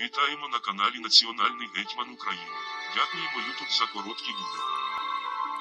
Вітаємо на каналі Національний гетьман України. Дякуємо Ютуб за короткі відео.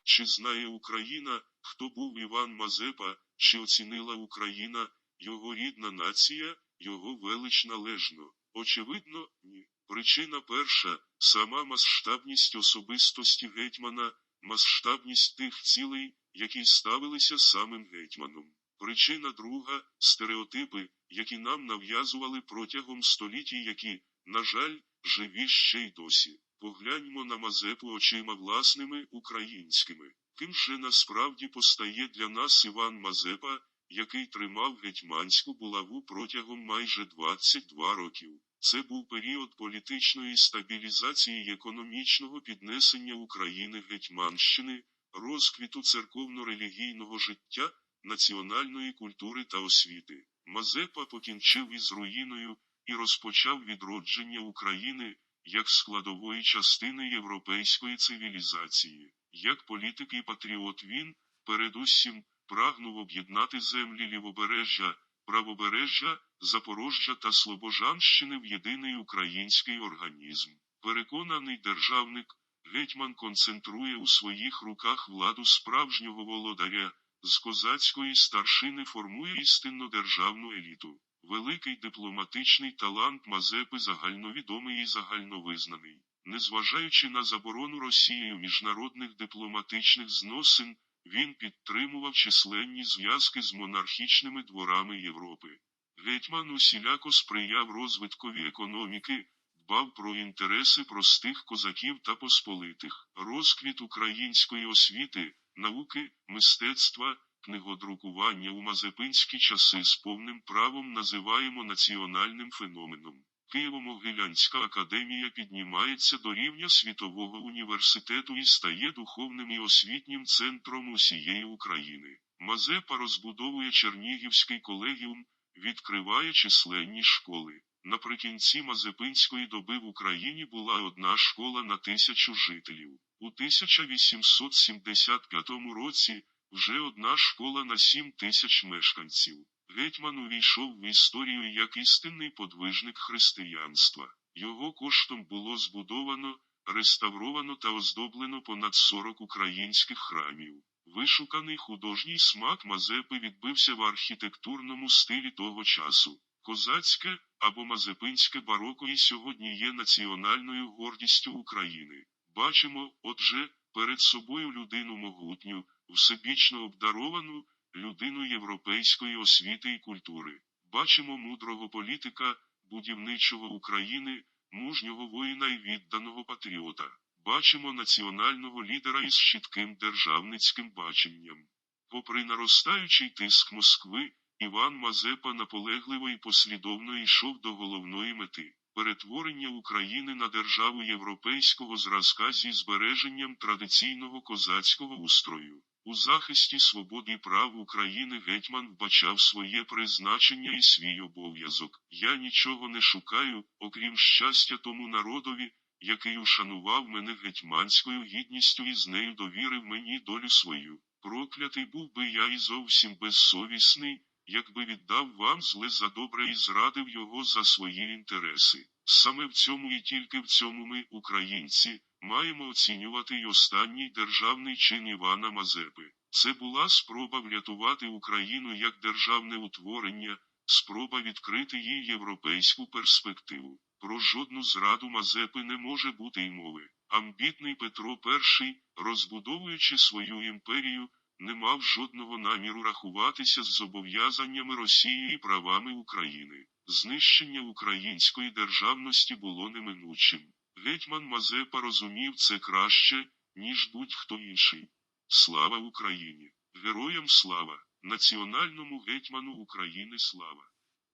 Чи знає Україна, хто був Іван Мазепа, чи оцінила Україна, його рідна нація, його велич належно? Очевидно, ні. Причина перша сама масштабність особистості гетьмана, масштабність тих цілей, які ставилися самим гетьманом. Причина друга стереотипи, які нам нав'язували протягом століть які, на жаль, живі ще й досі. Погляньмо на Мазепу очима власними українськими. Ким же насправді постає для нас Іван Мазепа, який тримав гетьманську булаву протягом майже 22 років. Це був період політичної стабілізації і економічного піднесення України Гетьманщини, розквіту церковно-релігійного життя, національної культури та освіти. Мазепа покінчив із руїною і розпочав відродження України як складової частини європейської цивілізації. Як політик і патріот він, передусім, прагнув об'єднати землі лівобережжя, правобережжя, Запорожжя та Слобожанщини в єдиний український організм. Переконаний державник, гетьман концентрує у своїх руках владу справжнього володаря, з козацької старшини формує істинно державну еліту. Великий дипломатичний талант Мазепи загальновідомий і загальновизнаний. Незважаючи на заборону Росією міжнародних дипломатичних зносин, він підтримував численні зв'язки з монархічними дворами Європи. Гетьман усіляко сприяв розвиткові економіки, дбав про інтереси простих козаків та посполитих, розквіт української освіти, науки, мистецтва, книгодрукування у мазепинські часи з повним правом називаємо національним феноменом. Києво-Могилянська академія піднімається до рівня світового університету і стає духовним і освітнім центром усієї України. Мазепа розбудовує Чернігівський колегіум, відкриває численні школи. Наприкінці Мазепинської доби в Україні була одна школа на тисячу жителів. У 1875 році вже одна школа на 7 тисяч мешканців. Гетьман увійшов в історію як істинний подвижник християнства. Його коштом було збудовано, реставровано та оздоблено понад 40 українських храмів. Вишуканий художній смак Мазепи відбився в архітектурному стилі того часу. Козацьке або мазепинське бароко і сьогодні є національною гордістю України. Бачимо, отже, перед собою людину могутню, всебічно обдаровану, людину європейської освіти і культури. Бачимо мудрого політика, будівничого України, мужнього воїна і відданого патріота. Бачимо національного лідера із чітким державницьким баченням. Попри наростаючий тиск Москви, Іван Мазепа наполегливо і послідовно йшов до головної мети перетворення України на державу європейського зразка зі збереженням традиційного козацького устрою. У захисті свободи прав України гетьман вбачав своє призначення і свій обов'язок. Я нічого не шукаю, окрім щастя тому народові, який ушанував мене гетьманською гідністю і з нею довірив мені долю свою. Проклятий був би я і зовсім безсовісний, якби віддав вам зле за добре і зрадив його за свої інтереси. Саме в цьому і тільки в цьому ми, українці, маємо оцінювати й останній державний чин Івана Мазепи. Це була спроба врятувати Україну як державне утворення, спроба відкрити їй європейську перспективу. Про жодну зраду Мазепи не може бути й мови. Амбітний Петро І, розбудовуючи свою імперію, не мав жодного наміру рахуватися з зобов'язаннями Росії і правами України. Знищення української державності було неминучим. Гетьман Мазепа розумів це краще, ніж будь-хто інший. Слава Україні! Героям слава! Національному гетьману України слава!